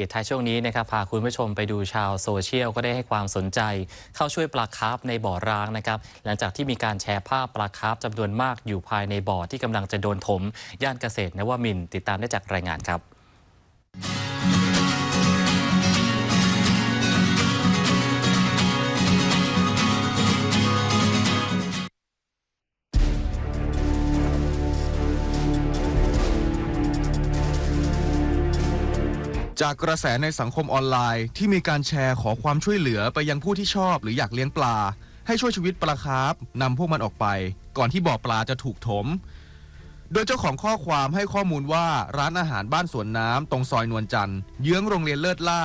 ปิดท้ายช่วงนี้นะครับพาคุณผู้ชมไปดูชาวโซเชียลก็ได้ให้ความสนใจ เข้าช่วยปลาคาร์ฟในบ่อร้างนะครับหลังจากที่มีการแชร์ภาพปลาคาร์ฟจำนวนมากอยู่ภายในบ่อที่กำลังจะโดนถม ย่านเกษตรนวมินทร์ติดตามได้จากรายงานครับ จากกระแสในสังคมออนไลน์ที่มีการแชร์ขอความช่วยเหลือไปยังผู้ที่ชอบหรืออยากเลี้ยงปลา ให้ช่วยชีวิตปลาคาร์ฟนำพวกมันออกไป ก่อนที่บ่อปลาจะถูกถม โดยเจ้าของข้อความให้ข้อมูลว่าร้านอาหารบ้านสวนน้ำตรงซอยนวลจันทร์เยื้องโรงเรียนเลิศล่า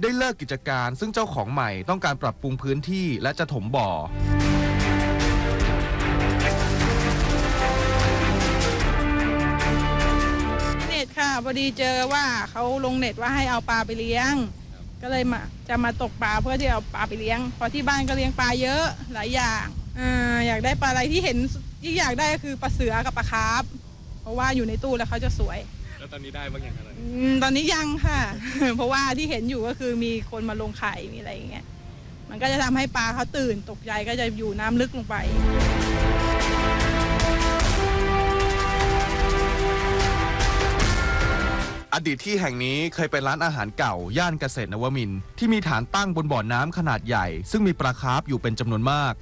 ได้เลิกกิจการ ซึ่งเจ้าของใหม่ต้องการปรับปรุงพื้นที่และจะถมบ่อ พอดีเจอว่าเขาลงเน็ตว่าให้เอาปลาไปเลี้ยง ก็เลยมาจะมาตกปลาเพื่อที่เอาปลาไปเลี้ยงเพราะที่บ้านก็เลี้ยงปลาเยอะหลายอย่างอ่าอยากได้ปลาอะไรที่เห็นที่อยากได้ก็คือปลาเสือกับปลาคาร์ฟเพราะว่าอยู่ในตู้แล้วเขาจะสวย แล้วตอนนี้ได้บ้างอย่างไรอมตอนนี้ยังค่ะ เพราะว่าที่เห็นอยู่ก็คือมีคนมาลงไข่มีอะไรอย่างเงี้ยมันก็จะทำให้ปลาเขาตื่นตกใจก็จะอยู่น้ำลึกลงไป อดีตที่แห่งนี้เคยเป็นร้านอาหารเก่า ย่านเกษตรนวมินทร์ที่มีฐานตั้งบนบ่อน้ำขนาดใหญ่ ซึ่งมีปลาคาร์ฟอยู่เป็นจำนวนมาก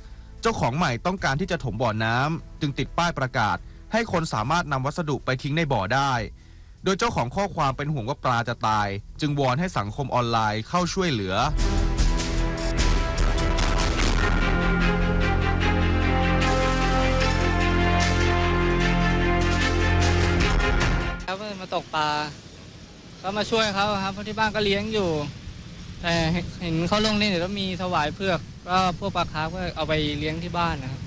เจ้าของใหม่ต้องการที่จะถมบ่อน้ำจึงติดป้ายประกาศ ให้คนสามารถนำวัสดุไปทิ้งในบ่อได้ โดยเจ้าของข้อความเป็นห่วงว่าปลาจะตาย จึงวอนให้สังคมออนไลน์เข้าช่วยเหลือครับมาตกปลา ก็มาช่วยเขาครับเพราะที่บ้านก็เลี้ยงอยู่ แต่เห็นเขาลงนี่เดี๋ยวมีถวายเพือกก็พวกปลาคาร์ฟก็เอาไปเลี้ยงที่บ้านนะครับ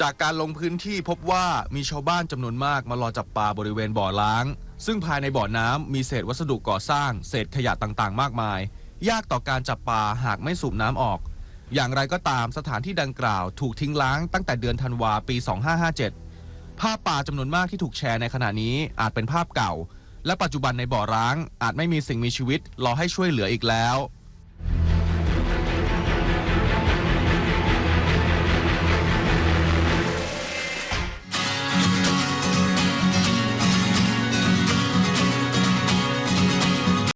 จากการลงพื้นที่พบว่ามีชาวบ้านจำนวนมากมารอจับปลาบริเวณบ่อล้าง ซึ่งภายในบ่อน้ำมีเศษวัสดุก่อสร้าง เศษขยะต่างๆ มากมาย ยากต่อการจับปลาหากไม่สูบน้ำออก อย่างไรก็ตามสถานที่ดังกล่าวถูกทิ้งล้างตั้งแต่เดือนธันวาปี 2557 ภาพปลาจำนวนมากที่ถูกแชร์ในขณะนี้อาจเป็นภาพเก่า และปัจจุบันในบ่อร้างอาจไม่มีสิ่งมีชีวิตรอให้ช่วยเหลืออีกแล้ว